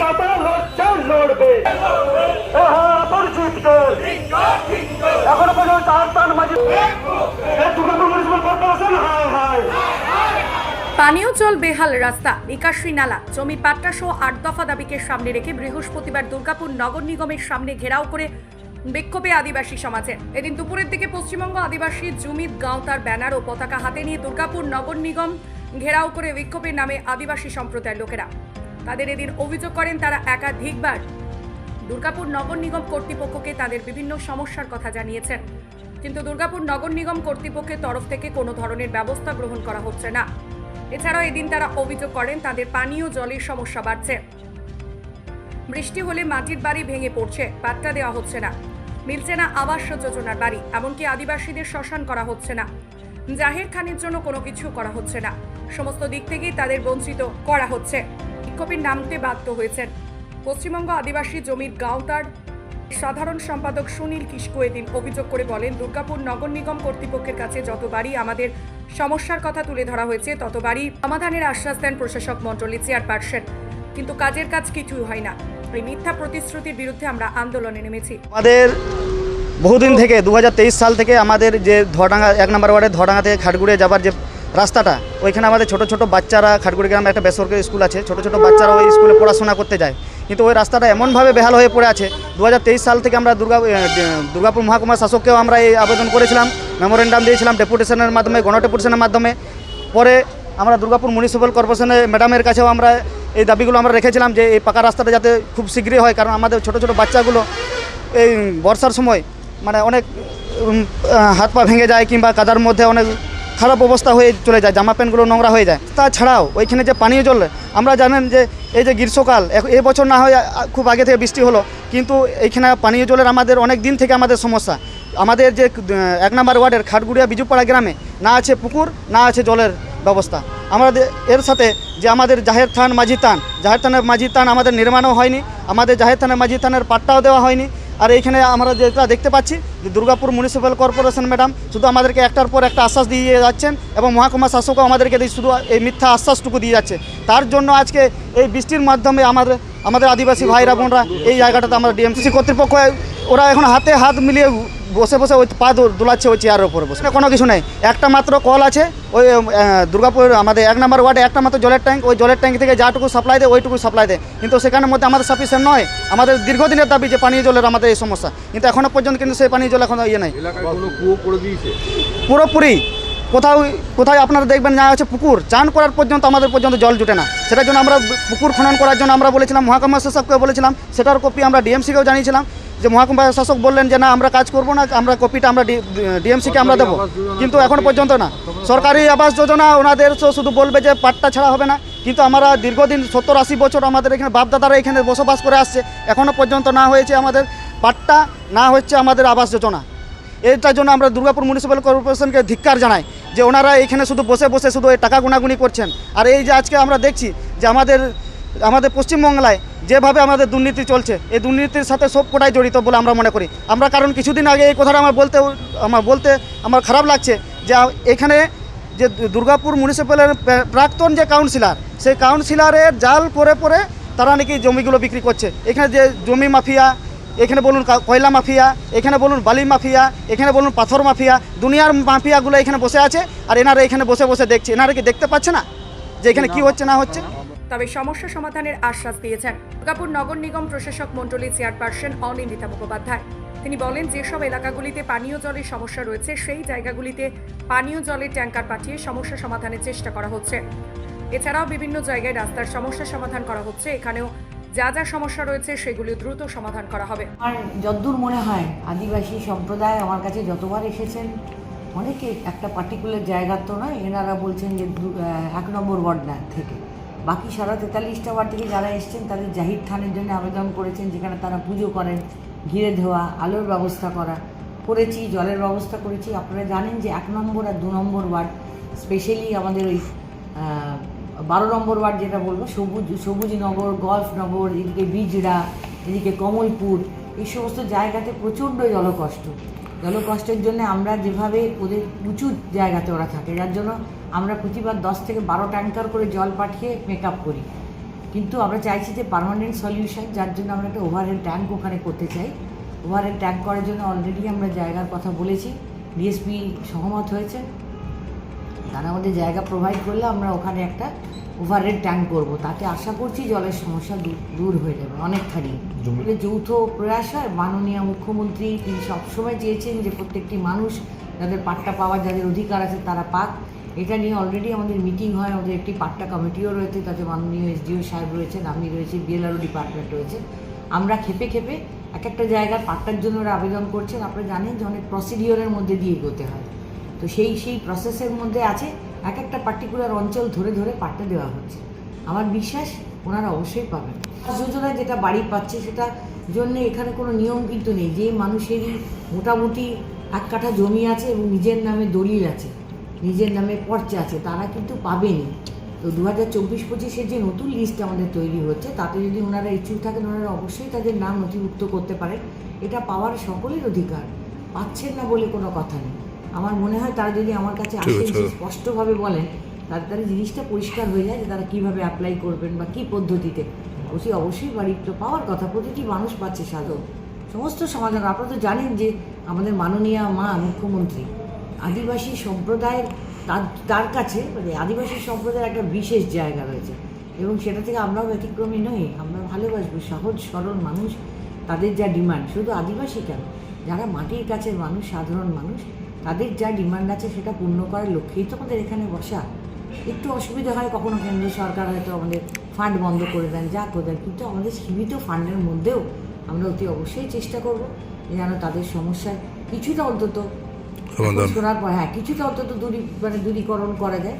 চাপা লড়ছে লড়বে। এখনও পর্যন্ত মাঝে পানীয় জল বেহাল রাস্তা, নিকাশি নালা, জমি পাট্টা সহ আট দফা দাবিকে সামনে রেখে বৃহস্পতিবার দুর্গাপুর নগর নিগমের সামনে ঘেরাও করে বিক্ষোভে আদিবাসী সমাজের। এদিন দুপুরের দিকে পশ্চিমবঙ্গ আদিবাসী জমিত গাঁও তার ব্যানার ও পতাকা হাতে নিয়ে দুর্গাপুর নগর নিগম ঘেরাও করে বিক্ষোভের নামে আদিবাসী সম্প্রদায়ের লোকেরা তাদের এদিন অভিযোগ করেন তারা একাধিকবার। দুর্গাপুর নগর নিগম কর্তৃপক্ষকে তাদের বিভিন্ন সমস্যার কথা জানিয়েছেন। কিন্তু দুর্গাপুর নগর নিগম কর্তৃপক্ষের তরফ থেকে কোনো ধরনের ব্যবস্থা গ্রহণ করা হচ্ছে না। এছাড়াও এদিন তারা অভিযোগ করেন, তাদের পানীয় জলের সমস্যা বাড়ছে। বৃষ্টি হলে মাটির বাড়ি ভেঙে পড়ছে পাট্টা দেওয়া হচ্ছে না। মিলছে না আবাস যোজনার বাড়ি, এমনকি আদিবাসীদের শ্মশান করা হচ্ছে না। জাহের খানের জন্য কোনো কিছু করা হচ্ছে না। সমস্ত দিক থেকেই তাদের বঞ্চিত করা হচ্ছে। বিক্ষোভের নামতে বাধ্য হয়েছেন। পশ্চিমবঙ্গ আদিবাসী জমির গাঁওতার সাধারণ সম্পাদক সুনীল কিস্কু এদিন অভিযোগ করে বলেন, দুর্গাপুর নগর নিগম কর্তৃপক্ষের কাছে যতবারই আমাদের সমস্যার কথা তুলে ধরা হয়েছে, ততবারই সমাধানের আশ্বাস দেন প্রশাসক মন্ডলী চেয়ারপারসন। কিন্তু কাজের কাজ কিছুই হয় না। এই মিথ্যা প্রতিশ্রুতির বিরুদ্ধে আমরা আন্দোলনে নেমেছি। আমাদের বহুদিন থেকে, দু হাজার তেইশ সাল থেকে আমাদের যে ধোয়াডাঙ্গা এক নম্বর ওয়ার্ডের ধোয়াডাঙ্গা থেকে খাটগুড়িয়ে যাবার যে রাস্তাটা। ওইখানে আমাদের ছোট ছোট বাচ্চারা খাটগুড়ি গ্রামে একটা বেসরকারি স্কুল আছে। ছোট ছোট বাচ্চারা ওই স্কুলে পড়াশোনা করতে যায়। কিন্তু ওই রাস্তাটা এমনভাবে বেহাল হয়ে পড়ে আছে দু হাজার তেইশ সাল থেকে আমরা দুর্গা দুর্গাপুর মহাকুমার শাসককেও আমরা এই আবেদন করেছিলাম, মেমোরেন্ডাম দিয়েছিলাম ডেপুটেশনের মাধ্যমে, গণডেপুটেশনের মাধ্যমে। পরে আমরা দুর্গাপুর মিউনিসিপ্যাল কর্পোরেশনের ম্যাডামের কাছেও আমরা এই দাবিগুলো আমরা রেখেছিলাম যে এই পাকা রাস্তাটা যাতে খুব শীঘ্রই হয়, কারণ আমাদের ছোট ছোট বাচ্চাগুলো এই বর্ষার সময় মানে অনেক হাত পা ভেঙে যায় কিংবা কাদার মধ্যে অনেক খারাপ অবস্থা হয়ে চলে যায়, জামা প্যান্টগুলো নোংরা হয়ে যায়। তাছাড়াও ওইখানে যে পানীয় জল, আমরা জানেন যে এই যে গ্রীষ্মকাল এ- এই বছর না হয় খুব আগে থেকে বৃষ্টি হলো, কিন্তু এইখানে পানীয় জলের আমাদের অনেক দিন থেকে আমাদের সমস্যা। আমাদের যে এক নম্বর ওয়ার্ডের খাটগুড়িয়া বিজুপাড়া গ্রামে, না আছে পুকুর, না আছে জলের ব্যবস্থা। আমাদের এর সাথে যে আমাদের জাহের থান মাঝি থান, জাহের থানের মাঝি থান আমাদের নির্মাণও হয়নি, আমাদের জাহের থানের মাঝি থানের পাট্টাও দেওয়া হয়নি আর এইখানে আমরা যেটা দেখতে পাচ্ছি যে দুর্গাপুর মিউনিসিপ্যাল কর্পোরেশন ম্যাডাম শুধু আমাদেরকে একটার পর একটা আশ্বাস দিয়ে যাচ্ছেন এবং মহাকুমা শাসকও আমাদেরকে শুধু এই মিথ্যা আশ্বাসটুকু দিয়ে যাচ্ছে। তার জন্য আজকে এই বৃষ্টির মাধ্যমে আমাদের আমাদের আদিবাসী ভাইরা, বোনরা এই জায়গাটাতে আমরা ডিএমসি কর্তৃপক্ষ, ওরা এখন হাতে হাত মিলিয়ে বসে বসে ওই পা দোলাচ্ছে ওই চেয়ারের উপরে বসে। কোনো কিছু নেই। একটা মাত্র কল আছে ওই দুর্গাপুর আমাদের এক নম্বর ওয়ার্ডে একটা মাত্র জলের ট্যাঙ্ক ওই জলের ট্যাঙ্ক থেকে যাটুকু সাপ্লাই দেয় ওইটুকু সাপ্লাই দেয়। কিন্তু সেখানের মধ্যে আমাদের সাফিসিয়েন্ট নয়। আমাদের দীর্ঘদিনের দাবি যে পানীয় জলের আমাদের এই সমস্যা। কিন্তু এখনও পর্যন্ত কিন্তু সেই পানীয় জল এখনও ইয়ে নেই। পুরোপুরি। কোথাও কোথায় আপনারা দেখবেন যা হচ্ছে পুকুর। চান করার পর্যন্ত আমাদের পর্যন্ত জল জুটে না। সেটার জন্য আমরা পুকুর খনন করার জন্য আমরা বলেছিলাম মহাকুমা শাসককে বলেছিলাম সেটার কপি আমরা ডিএমসিকেও জানিয়েছিলাম। যে মহাকুমা শাসক বললেন যে না আমরা কাজ করব না আমরা কপিটা আমরা ডিএমসিকে আমরা দেবো। কিন্তু এখন পর্যন্ত না। সরকারি আবাস যোজনা ওনাদের শুধু বলবে যে পাট্টা ছাড়া হবে না। কিন্তু আমরা দীর্ঘদিন সত্তর আশি বছর আমাদের এখানে বাপদাদারা এখানে বসবাস করে আসছে। এখনও পর্যন্ত না হয়েছে আমাদের পাট্টা না হচ্ছে আমাদের আবাস যোজনা। এটার জন্য আমরা দুর্গাপুর মিউনিসিপ্যাল কর্পোরেশনকে ধিক্কার জানাই যে ওনারা এখানে শুধু বসে বসে শুধু এই টাকা গুনাগুনি করছেন। আর এই যে আজকে আমরা দেখছি যে আমাদের আমাদের পশ্চিমবাংলায় যেভাবে আমাদের দুর্নীতি চলছে এই দুর্নীতির সাথে সব কোটাই জড়িত বলে আমরা মনে করি। আমরা কারণ কিছুদিন আগে এই কথাটা আমার বলতে আমার বলতে আমার খারাপ লাগছে যে এখানে যে দুর্গাপুর মিউনিসিপ্যালের প্রাক্তন যে কাউন্সিলার সেই কাউন্সিলরের জাল পরে পরে তারা নাকি জমিগুলো বিক্রি করছে। এখানে যে জমি মাফিয়া এখানে বলুন কয়লা মাফিয়া এখানে বলুন বালি মাফিয়া এখানে বলুন পাথর মাফিয়া দুনিয়ার মাফিয়াগুলো এখানে বসে আছে আর এনারা এখানে বসে বসে দেখছে। এনারা কি দেখতে পাচ্ছে না যে এখানে কি হচ্ছে না হচ্ছে? তবে সমস্যা সমাধানের আশ্বাস দিয়েছেন দুর্গাপুর নগর নিগম প্রশাসক মন্ডলী চেয়ারপারসন অনিন্দিতা মুখোপাধ্যায়। তিনি বলেন, যেসব এলাকাগুলিতে পানীয় জলের সমস্যা রয়েছে, সেই জায়গাগুলিতে পানীয় জলের ট্যাঙ্কার পাঠিয়ে সমস্যা সমাধানের চেষ্টা করা হচ্ছে। এছাড়াও বিভিন্ন জায়গায় রাস্তার সমস্যা সমাধান করা হচ্ছে। এখানেও যা যা সমস্যা রয়েছে, সেগুলি দ্রুত সমাধান করা হবে। আমার যদ্দূর মনে হয়, আদিবাসী সম্প্রদায় আমার কাছে যতবার এসেছেন, অনেকে একটা পার্টিকুলার জায়গার তো নয় এনারা বলছেন যে এক নম্বর ওয়ার্ড থেকে। বাকি সারা তেতাল্লিশটা ওয়ার্ড থেকে যারা এসছেন, তাদের জাহির থানের জন্য আবেদন করেছেন, যেখানে তারা পুজো করেন, ঘিরে ধোয়া, আলোর ব্যবস্থা করা। করেছি, জলের ব্যবস্থা করেছি। আপনারা জানেন যে এক নম্বর আর দু নম্বর ওয়ার্ড, স্পেশালি আমাদের ওই বারো নম্বর ওয়ার্ড যেটা বলব, সবুজ সবুজনগর গল্ফনগর এদিকে বিজড়া, এদিকে কমলপুর, এই সমস্ত জায়গাতে প্রচণ্ড জলকষ্ট। জলকষ্টের জন্য আমরা যেভাবে ওদের উঁচু জায়গাতে ওরা থাকে, যার জন্য আমরা প্রতিবার দশ থেকে বারো ট্যাঙ্কার করে জল পাঠিয়ে মেকআপ করি। কিন্তু আমরা চাইছি যে পার্মানেন্ট সলিউশন যার জন্য আমরা একটা ওভারহেড ট্যাঙ্ক ওখানে করতে চাই। ওভারহেড ট্যাঙ্ক করার জন্য অলরেডি আমরা জায়গার কথা বলেছি। ডিএসপি সহমত হয়েছে। তারা আমাদের জায়গা প্রোভাইড করলে আমরা ওখানে একটা ওভারহেড ট্যাঙ্ক করব। তাতে আশা করছি জলের সমস্যা দূর- দূর হয়ে যাবে অনেকখানি। এটা যৌথ প্রয়াস হয়। মাননীয় মুখ্যমন্ত্রী তিনি সবসময় চেয়েছেন যে প্রত্যেকটি মানুষ যাদের পাট্টা পাওয়ার যাদের অধিকার আছে তারা পাক। এটা নিয়ে অলরেডি আমাদের মিটিং হয়, আমাদের একটি পাট্টা কমিটিও রয়েছে, তাতে মাননীয় এসডিও সাহেব রয়েছেন, আমি রয়েছি বিএলআরও ডিপার্টমেন্ট রয়েছে। আমরা খেপে খেপে এক একটা জায়গার পাট্টার জন্য ওরা আবেদন করছেন, আপনারা জানেন যে অনেক প্রসিডিওরের মধ্যে দিয়ে এগোতে হয়। তো সেই সেই প্রসেসের মধ্যে আছে এক একটা পার্টিকুলার অঞ্চল ধরে ধরে পাট্টা দেওয়া হচ্ছে। আমার বিশ্বাস ওনারা অবশ্যই পাবেন। যোজনায় যেটা বাড়ি পাচ্ছে সেটা জন্য এখানে কোনো নিয়ম কিন্তু নেই। যে মানুষেরই মোটামুটি এক কাঠা জমি আছে এবং নিজের নামে দলিল আছে নিজের নামে পর্চা আছে তারা কিন্তু পাবেনি। তো দু হাজার চব্বিশ পঁচিশের যে নতুন লিস্ট আমাদের তৈরি হচ্ছে তাতে যদি ওনারা ইচ্ছুক থাকেন ওনারা অবশ্যই তাদের নাম নথিভুক্ত করতে পারেন। এটা পাওয়ার সকলের অধিকার পাচ্ছেন না বলে কোনো কথা নেই। আমার মনে হয় তারা যদি আমার কাছে আসেন স্পষ্টভাবে বলেন তার তাহলে জিনিসটা পরিষ্কার হয়ে যায় যে তারা কীভাবে অ্যাপ্লাই করবেন বা কী পদ্ধতিতে। অবশ্যই অবশ্যই বাড়ির তো পাওয়ার কথা প্রতিটি মানুষ পাচ্ছে সাধক। সমস্ত সমাধান আপনারা তো জানেন যে আমাদের মাননীয় মা মুখ্যমন্ত্রী আদিবাসী সম্প্রদায়ের তার তার কাছে মানে আদিবাসী সম্প্রদায়ের একটা বিশেষ জায়গা রয়েছে। এবং সেটা থেকে আমরাও ব্যতিক্রমী নই, আমরা ভালোবাসবো, সহজ, সরল মানুষ, তাদের যা ডিমান্ড। শুধু আদিবাসী কেন? যারা মাটির কাছের মানুষ, সাধারণ মানুষ, তাদের যা ডিমান্ড আছে সেটা পূর্ণ করার লক্ষ্যেই তো আমাদের এখানে বসা। একটু অসুবিধা হয় কখনো কেন্দ্র সরকার হয়তো আমাদের ফান্ড বন্ধ করে দেন, যা করে কিন্তু আমাদের সীমিত ফান্ডের মধ্যেও আমরা অতি অবশ্যই চেষ্টা করব যেন তাদের সমস্যার কিছুটা অন্তত সমাধান। করার পর হ্যাঁ কিছুটা অন্তত দূরী মানে দূরীকরণ করা যায়